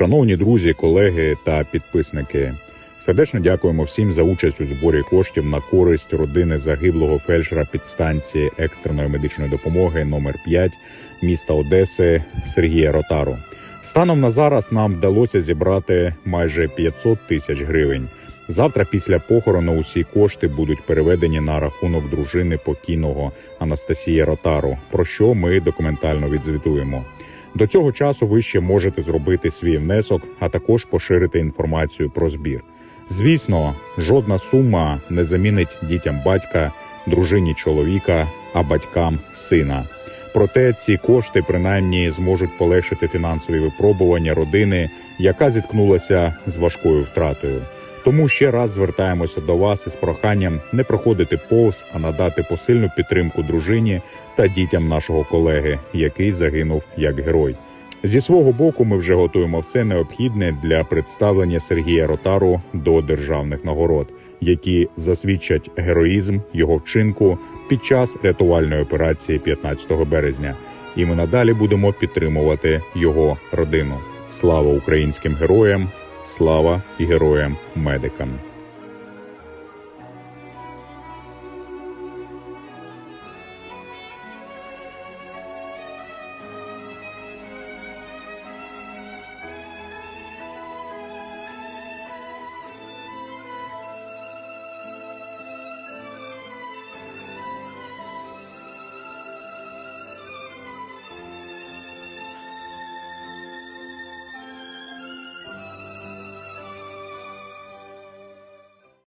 Шановні друзі, колеги та підписники, сердечно дякуємо всім за участь у зборі коштів на користь родини загиблого фельдшера підстанції екстреної медичної допомоги номер 5 міста Одеси Сергія Ротару. Станом на зараз нам вдалося зібрати майже 500 тисяч гривень. Завтра після похорону усі кошти будуть переведені на рахунок дружини покійного Анастасія Ротару, про що ми документально відзвітуємо. До цього часу ви ще можете зробити свій внесок, а також поширити інформацію про збір. Звісно, жодна сума не замінить дітям батька, дружині чоловіка, а батькам сина. Проте ці кошти принаймні зможуть полегшити фінансові випробування родини, яка зіткнулася з важкою втратою. Тому ще раз звертаємося до вас із проханням не проходити повз, а надати посильну підтримку дружині та дітям нашого колеги, який загинув як герой. Зі свого боку, ми вже готуємо все необхідне для представлення Сергія Ротару до державних нагород, які засвідчать героїзм його вчинку під час рятувальної операції 15 березня. І ми надалі будемо підтримувати його родину. Слава українським героям! Слава героям медикам!